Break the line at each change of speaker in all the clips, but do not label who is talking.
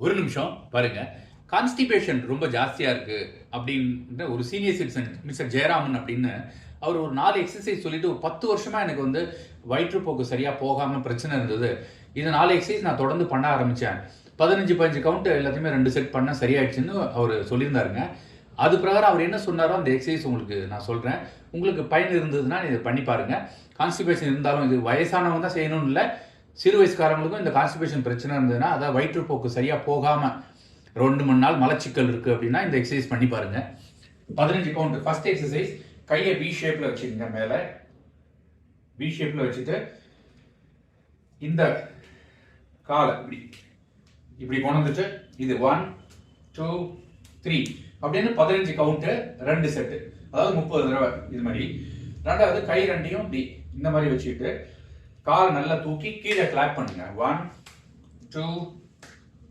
ஒரு நிமிஷம் பாருங்க. கான்ஸ்டிபேஷன் ரொம்ப ஜாஸ்தியாக இருக்குது அப்படின்ற ஒரு சீனியர் சிட்டிசன் மிஸ்டர் ஜெயராமன் அப்படின்னு அவர் ஒரு நாலு எக்ஸசைஸ் சொல்லிட்டு ஒரு பத்து வருஷமாக எனக்கு வந்து வயிற்றுப்போக்கு சரியாக போகாமல் பிரச்சனை இருந்தது. இந்த நாலு எக்ஸசைஸ் நான் தொடர்ந்து பண்ண ஆரம்பித்தேன் பதினஞ்சு பதினஞ்சு கவுண்ட் எல்லாத்தையுமே ரெண்டு செட் பண்ண சரியாயிடுச்சுன்னு அவர் சொல்லியிருந்தாருங்க. அது பிரகாரம் அவர் என்ன சொன்னாரோ அந்த எக்ஸசைஸ் உங்களுக்கு நான் சொல்கிறேன் உங்களுக்கு பயன் இருந்ததுன்னா இதை பண்ணி பாருங்க. கான்ஸ்டிபேஷன் இருந்தாலும் இது வயசானவங்க தான் செய்யணும்னு இல்லை சிறு வயசுக்காரங்களுக்கும் இந்த கான்ஸ்டிபேஷன் பிரச்சனை இருந்ததுன்னா அதாவது வயிற்றுப்போக்கு சரியாக போகாமல் ரெண்டு மணி நாள் மலச்சிக்கல் இருக்குது அப்படின்னா இந்த எக்ஸசைஸ் பண்ணி பாருங்கள் பதினஞ்சு கவுண்ட் ஃபர்ஸ்ட் எக்ஸசைஸ் கையை பி ஷேப்பில் வச்சுக்கோங்க மேலே. பி ஷேப்பில் வச்சுட்டு இந்த காலை இப்படி இப்படி கொண்டு வந்துட்டு இது ஒன் டூ த்ரீ அப்படின்னு பதினஞ்சு கவுண்ட்டு ரெண்டு செட்டு அதாவது முப்பது தடவை இது மாதிரி. ரெண்டாவது கை ரெண்டையும் இப்படி இந்த மாதிரி வச்சுக்கிட்டு கால் நல்லா தூக்கி கீழே கிளாப் பண்ணுங்க. ஒன் டூ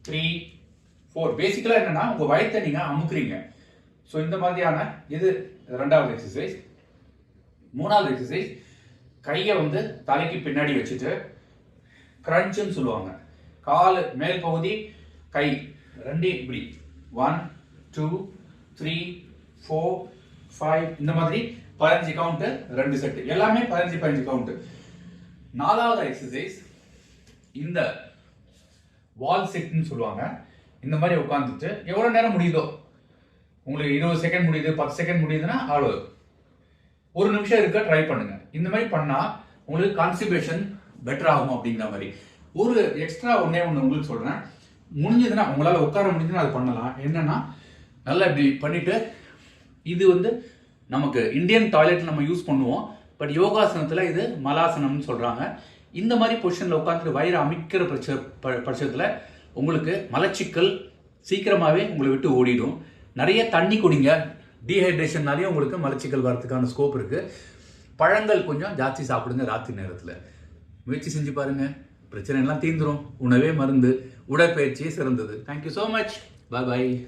த்ரீ ஃபோர் பேசிக்கலாக என்னன்னா உங்க வயத்தை நீங்க அமுக்குறீங்க. ஸோ இந்த மாதிரியான இது ரெண்டாவது எக்ஸசைஸ் மூணாவது எக்ஸசைஸ் கையை வந்து தலைக்கு பின்னாடி வச்சுட்டு கிரன்ச்சுன்னு சொல்லுவாங்க. கால் மேல் பகுதி கை ரெண்டு இப்படி. One two three four five இந்த மாதிரி பதினஞ்சு கவுண்ட்டு ரெண்டு செட்டு எல்லாமே பதினஞ்சு பதினஞ்சு கவுண்ட்டு நாலாவது எக்ஸசைஸ் இந்த வால் செட்னு சொல்லுவாங்க. இந்த மாதிரி உட்காந்துட்டு எவ்வளோ நேரம் முடியுதோ? உங்களுக்கு இருபது செகண்ட் முடியுது பத்து செகண்ட் முடியுதுன்னா அவ்வளோ ஒரு நிமிஷம் இருக்க ட்ரை பண்ணுங்க. இந்த மாதிரி பண்ணா உங்களுக்கு கான்ஸ்டிபேஷன் பெட்டர் ஆகும் அப்படிங்கிற மாதிரி. ஒரு எக்ஸ்ட்ரா ஒன்னே ஒன்று உங்களுக்கு சொல்றேன். முடிஞ்சதுன்னா உங்களால் உட்கார முடிஞ்சுன்னா அது பண்ணலாம். என்னன்னா நல்லா இப்படி பண்ணிட்டு இது வந்து நமக்கு இந்தியன் டாய்லெட் நம்ம யூஸ் பண்ணுவோம். பட் யோகாசனத்தில் இது மலாசனம்னு சொல்கிறாங்க இந்த மாதிரி பொசிஷனில் உட்காந்துட்டு வயிறு அமைக்கிற பட்ச ப- உங்களுக்கு மலச்சிக்கல் சீக்கிரமாகவே உங்களை விட்டு ஓடிடும். நிறைய தண்ணி குடிங்க. டீஹைட்ரேஷன்னாலே உங்களுக்கு மலச்சிக்கல் வரதுக்கான ஸ்கோப் இருக்குது பழங்கள் கொஞ்சம் ஜாஸ்தி சாப்பிடுங்க ராத்திரி நேரத்தில். முயற்சி செஞ்சு பாருங்கள் பிரச்சனை எல்லாம் தீந்துரும் உணவே மருந்து. உடற்பயிற்சியே சிறந்தது. Thank you so much bye bye